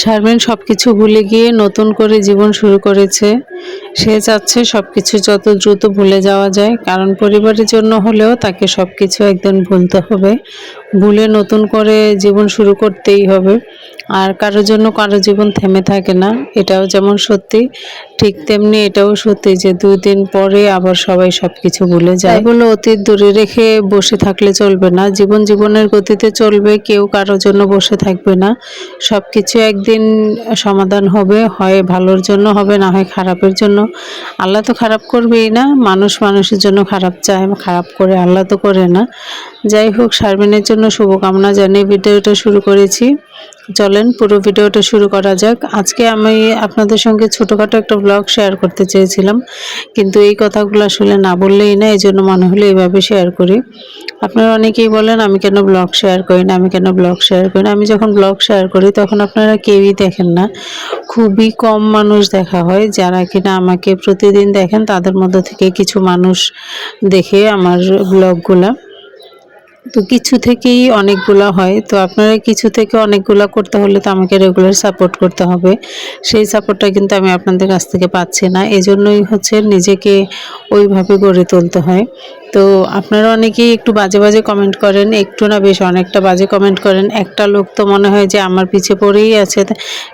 শারমিন সব কিছু ভুলে গিয়ে নতুন করে জীবন শুরু করেছে। সে চাচ্ছে সব কিছু যত দ্রুত ভুলে যাওয়া যায়, কারণ পরিবারের জন্য হলেও তাকে সব কিছু একদিন ভুলতে হবে। ভুলে নতুন করে জীবন শুরু করতেই হবে। আর কারোর জন্য কারও জীবন থেমে থাকে না, এটাও যেমন সত্যি ঠিক তেমনি এটাও সত্যি যে দুই দিন পরে আবার সবাই সব কিছু ভুলে যায়। এগুলো অতীত দূরে রেখে বসে থাকলে চলবে না। জীবন জীবনের গতিতে চলবে, কেউ কারোর জন্য বসে থাকবে না। সব কিছু একদিন সমাধান হবে, হয় ভালোর জন্য হবে, না হয় খারাপের জন্য। আল্লাহ তো খারাপ করবেই না, মানুষ মানুষের জন্য খারাপ চায়, খারাপ করে আল্লাহ তো করে না। যাই হোক, শারমিনের জন্য শুভকামনা জানিয়ে ভিডিওটা শুরু করেছি। চলেন পুরো ভিডিওটা শুরু করা যাক। আজকে আমি আপনাদের সঙ্গে ছোটোখাটো একটা ব্লগ শেয়ার করতে চেয়েছিলাম। কিন্তু এই কথাগুলো আসলে না বললেই না এই জন্য মনে হলো এইভাবে শেয়ার করি। আপনারা অনেকেই বলেন, আমি কেন ব্লগ শেয়ার করি না? আমি কেন ব্লগ শেয়ার করি না? আমি যখন ব্লগ শেয়ার করি, তখন আপনারা কেউই দেখেন না। খুবই কম মানুষ দেখা হয় যারা কিনা আমাকে প্রতিদিন দেখেন, তাদের মধ্যে থেকে কিছু মানুষ দেখে আমার ব্লগগুলা তো কিছু থেকেই অনেকগুলো হয়। তো আপনারা কিছু থেকে অনেকগুলো করতে হলে তো আমাকে রেগুলার সাপোর্ট করতে হবে। সেই সাপোর্টটা কিন্তু আমি আপনাদের কাছ থেকে পাচ্ছি না। এজন্যই হচ্ছে নিজেকে ওইভাবে গড়ে তুলতে হয়। তো আপনারা অনেকেই একটু বাজে বাজে কমেন্ট করেন, একটু না বেশ অনেকটা বাজে কমেন্ট করেন। একটা লোক তো মনে হয় যে আমার পিছে পড়েই আছে,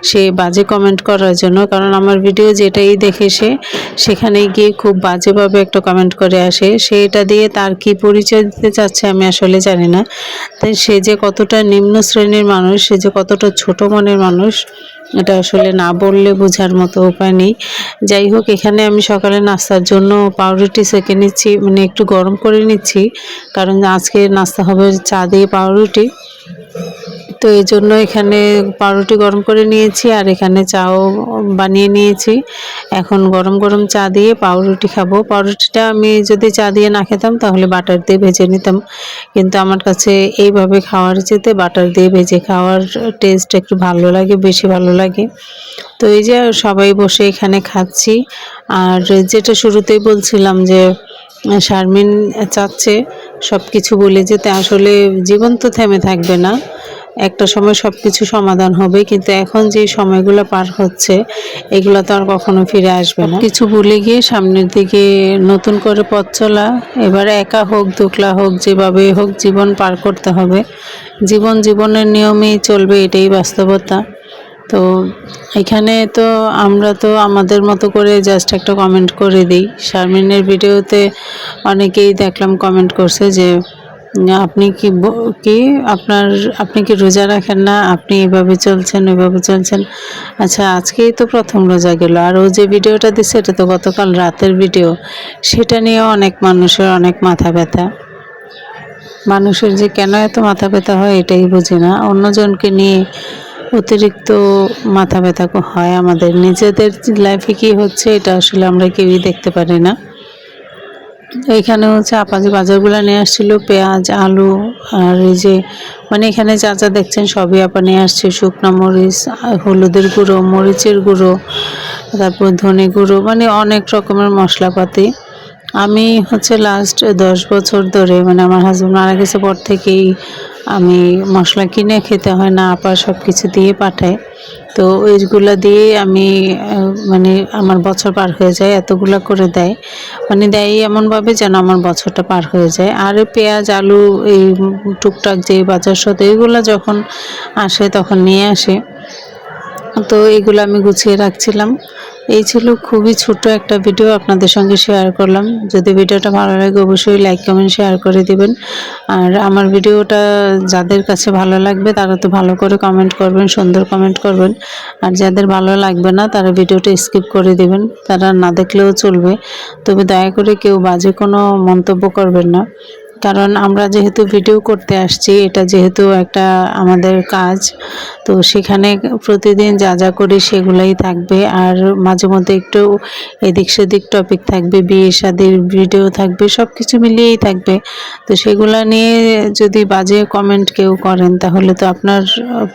সে বাজে কমেন্ট করার জন্য, কারণ আমার ভিডিও যেটাই দেখে সে, সেখানে গিয়ে খুব বাজেভাবে একটা কমেন্ট করে আসে। সেটা দিয়ে তার কি পরিচয় দিতে চাচ্ছে আমি আসলে জানি না। তাই সে যে কতটা নিম্ন শ্রেণির মানুষ, সে যে কতটা ছোট মনের মানুষ এটা আসলে না বললে বোঝার মতো উপায় নেই। যাই হোক, এখানে আমি সকালে নাস্তার জন্য পাউরুটি সেঁকে নিচ্ছি মানে একটু গরম করে নিচ্ছি। কারণ আজকে নাস্তা হবে চা দিয়ে পাউরুটি। তো এই জন্য এখানে পাউরুটি গরম করে নিয়েছি আর এখানে চাও বানিয়ে নিয়েছি। এখন গরম গরম চা দিয়ে পাউরুটি খাব। পাউরুটিটা আমি যদি চা দিয়ে না খেতাম তাহলে বাটার দিয়ে ভেজে নিতাম। কিন্তু আমার কাছে এইভাবে খাওয়ার যেতে বাটার দিয়ে ভেজে খাওয়ার টেস্ট একটু ভালো লাগে, বেশি ভালো লাগে। তো এই যে সবাই বসে এখানে খাচ্ছি। আর যেটা শুরুতেই বলছিলাম যে শারমিন চাচ্ছে সব কিছু বলে যেতে আসলে জীবন তো থেমে থাকবে না। একটা সময় সব কিছু সমাধান হবে, কিন্তু এখন যে সময়গুলো পার হচ্ছে, এগুলো তো আর কখনো ফিরে আসবে না। কিছু ভুলে গিয়ে সামনের দিকে নতুন করে পথ চলা, এবার একা হোক, দুকলা হোক, যেভাবে হোক জীবন পার করতে হবে। জীবন জীবনের নিয়মেই চলবে এটাই বাস্তবতা। তো এখানে তো আমরা তো আমাদের মতো করে জাস্ট একটা কমেন্ট করে দিই। শারমিনের ভিডিওতে অনেকেই দেখলাম কমেন্ট করছে যে, আপনি কি কি আপনার, আপনি কি রোজা রাখেন না? আপনি এভাবে চলছেন, ওইভাবে চলছেন? আচ্ছা আজকেই তো প্রথম রোজা গেল। আর ও যে ভিডিওটা দিচ্ছে, এটা তো গতকাল রাতের ভিডিও। সেটা নিয়ে অনেক মানুষের অনেক মাথা ব্যথা। মানুষের যে কেন এত মাথা ব্যথা হয়, এটাই বুঝি না। অন্যজনকে নিয়ে অতিরিক্ত মাথা ব্যথা হয় আমাদের। নিজেদের লাইফে কি হচ্ছে, এটা আসলে আমরা কেউই দেখতে পারি না। এখানে হচ্ছে আপা যে বাজারগুলো নিয়ে আসছিল, পেঁয়াজ, আলু, আর এই যে মানে এখানে যা যা দেখছেন সবই আপা নিয়ে আসছে। শুকনো মরিচ, হলুদের গুঁড়ো, মরিচের গুঁড়ো, তারপর ধনে গুঁড়ো মানে অনেক রকমের মশলাপাতি। আমি হচ্ছে লাস্ট দশ বছর ধরে মানে আমার হাজব্যান্ড মারা গেছে পর থেকেই আমি মশলা কিনে খেতে হয় না, আপা সব কিছু দিয়ে পাঠায়। তো ওইগুলো দিয়ে আমি মানে আমার বছর পার হয়ে যায়, এতগুলো করে দেয়। মানে দেয় এমনভাবে যেন আমার বছরটা পার হয়ে যায়। আর পেঁয়াজ, আলু, এই টুকটাক যে বাজার সদ, এইগুলো যখন আসে তখন নিয়ে আসে। তো এগুলো আমি গুছিয়ে রাখছিলাম। এই ছিল খুবই ছোট একটা ভিডিও আপনাদের সঙ্গে শেয়ার করলাম। যদি ভিডিওটা ভালো লাগে অবশ্যই লাইক কমেন্ট শেয়ার করে দিবেন। আর আমার ভিডিওটা যাদের কাছে ভালো লাগবে, তারা তো ভালো করে কমেন্ট করবেন, সুন্দর কমেন্ট করবেন। আর যাদের ভালো লাগবে না, তারা ভিডিওটা স্কিপ করে দিবেন। তারা না দেখলেও চলবে। তবে দয়া করে কেউ বাজে কোনো মন্তব্য করবেন না। কারণ আমরা যেহেতু ভিডিও করতে আসছি, এটা যেহেতু একটা আমাদের কাজ, তো সেখানে প্রতিদিন যা যা করি সেগুলাই থাকবে। আর মাঝে মধ্যে একটু এদিক সেদিক টপিক থাকবে, বিয়ে শাদির ভিডিও থাকবে সব কিছু মিলিয়েই থাকবে। তো সেগুলো নিয়ে যদি বাজে কমেন্ট কেউ করেন, তাহলে তো আপনার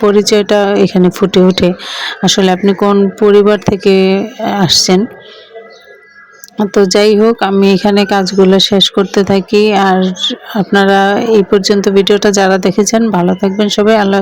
পরিচয়টা এখানে ফুটে ওঠে। আসলে আপনি কোন পরিবার থেকে আসছেন? তো যাই হোক, আমি এখানে কাজগুলো শেষ করতে থাকি। আর আপনারা এই পর্যন্ত ভিডিওটা যারা দেখেছেন, ভালো থাকবেন সবাই। আল্লাহ